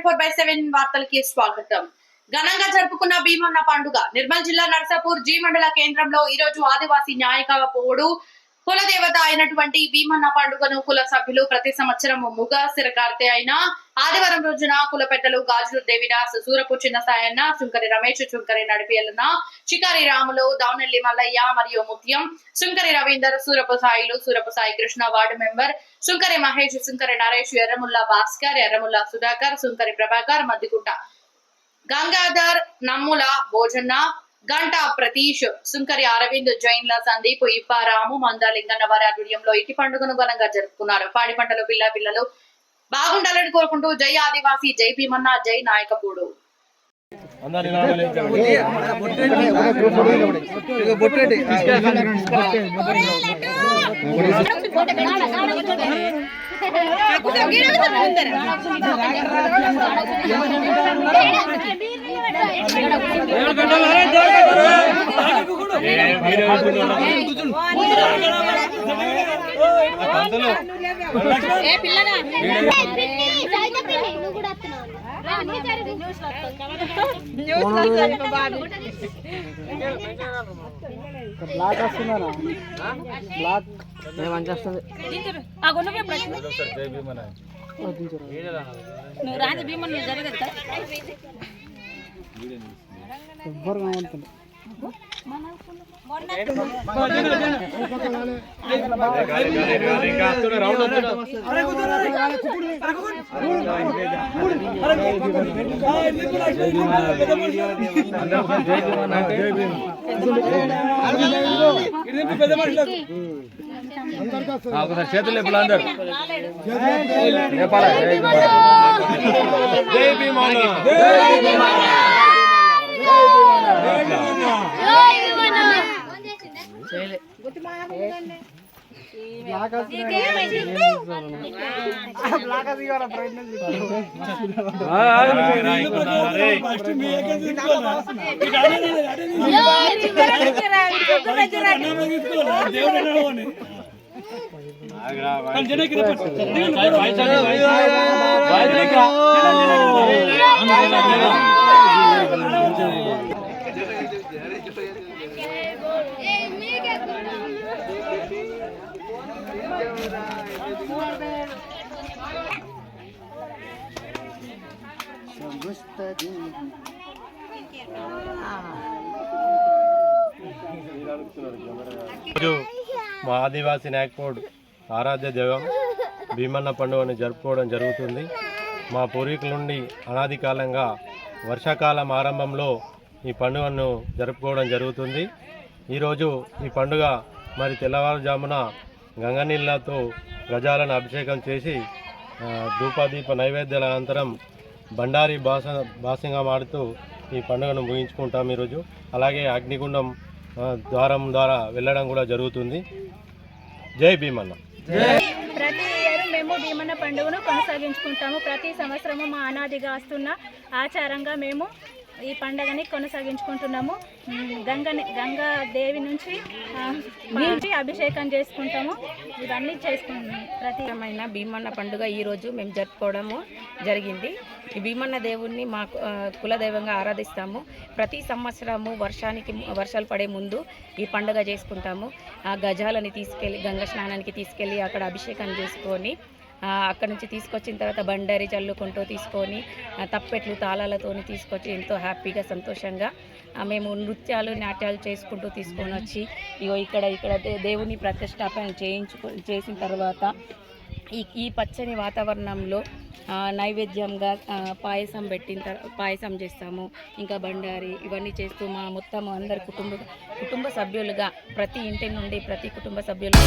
Seven వార్తలకి స్వాగతం. ఘనంగా జరుపుకున్న భీమన్న పండుగ నిర్మల్ జిల్లా నర్సాపూర్ జీ మండల కేంద్రంలో ఈ రోజు ఆదివాసీ న్యాయకాల పోడు కులదేవత అయినటువంటి భీమన్న పండుగను కుల సభ్యులు ప్రతి సంవత్సరం ముగ సిరకార్తె అయిన ఆదివారం రోజున కుల పెద్దలు గాజులు దేవిదాస్ సూరపు చిన్న సాయన్న శుంకరి రమేష్ శుంకరి నడిపియలన చికారి రాములు దావనెల్లి మల్లయ్య మరియు ముత్యం శుంకరి రవీందర్ సూరపు సాయిలు సూరపు సాయి కృష్ణ వార్డు మెంబర్ శుంకరి మహేష్ శుంకరి నరేష్ ఎర్రముల్లా భాస్కర్ ఎర్రముల్లా సుధాకర్ శుంకరి ప్రభాకర్ మద్దిగుట్ట గంగాధర్ నమ్ముల భోజన్న గంటా ప్రతీష్ సుంకరి అరవింద్ జైన్ల సందీప్ ఇప్పారాము మందాలింగన్న వారి ఆధ్వర్యంలో ఇటు పండుగను ఘనంగా జరుపుకున్నారు. పాడి పంటలు పిల్ల పిల్లలు బాగుండాలని కోరుకుంటూ జై ఆదివాసి జై భీమన్న జై నాయకపూడు. బ్లాక్ వస్తుందనా బ్లాక్ మంచి వస్తుంది జై భీమనాయ్. నువ్వు రాజు భీమన్ జరగద్దా ఎవ్వరు కావాలి ఒకసారి చేతులు ఎప్పుడు అందరు జై భీమన్న. జై బ్లాక్ వస్తుంది బ్లాక్ ఈరోజు మా ఆదివాసీ నాయక్పోడ్ ఆరాధ్య దైవం భీమన్న పండుగను జరుపుకోవడం జరుగుతుంది. మా పూర్వీకుల నుండి అనాది కాలంగా వర్షాకాలం ఆరంభంలో ఈ పండుగను జరుపుకోవడం జరుగుతుంది. ఈరోజు ఈ పండుగ మరి తెల్లవారుజామున గంగనీళ్ళతో గజాలను అభిషేకం చేసి ధూపదీప నైవేద్యాల అనంతరం బండారి భాష భాషంగా మాడుతూ ఈ పండుగను ముగించుకుంటాం ఈరోజు. అలాగే అగ్నిగుండం ద్వారం ద్వారా వెళ్ళడం కూడా జరుగుతుంది. జై భీమన్న. ప్రతి ఇయర్ మేము భీమన్న పండుగను కొనసాగించుకుంటాము. ప్రతి సంవత్సరము మా అనాదిగా వస్తున్న ఆచారంగా మేము ఈ పండుగని కొనసాగించుకుంటున్నాము. గంగని గంగా దేవి నుంచి నుంచి అభిషేకం చేసుకుంటాము. ఇవన్నీ చేసుకుంటాము. ప్రత్యేకమైన భీమన్న పండుగ ఈరోజు మేము జరుపుకోవడము జరిగింది. ఈ భీమన్న దేవుణ్ణి మా కులదైవంగా ఆరాధిస్తాము. ప్రతి సంవత్సరము వర్షానికి వర్షాలు పడే ముందు ఈ పండుగ చేసుకుంటాము. ఆ గజాలని తీసుకెళ్ళి గంగ స్నానానికి తీసుకెళ్ళి అక్కడ అభిషేకం చేసుకొని అక్కడ నుంచి తీసుకొచ్చిన తర్వాత బండారి చల్లుకుంటూ తీసుకొని తప్పెట్లు తాళాలతోని తీసుకొచ్చి ఎంతో హ్యాపీగా సంతోషంగా మేము నృత్యాలు నాట్యాలు చేసుకుంటూ తీసుకొని వచ్చి ఇగో ఇక్కడ ఇక్కడ దే- దేవుని ప్రతిష్టాపన చేయించుకు చేసిన తర్వాత ఈ ఈ పచ్చని వాతావరణంలో నైవేద్యంగా పాయసం పెట్టిన తర్వాత పాయసం చేస్తాము ఇంకా బండారి ఇవన్నీ చేస్తూ మా మొత్తం అందరి కుటుంబ కుటుంబ సభ్యులుగా ప్రతి ఇంటి నుండి ప్రతి కుటుంబ సభ్యులు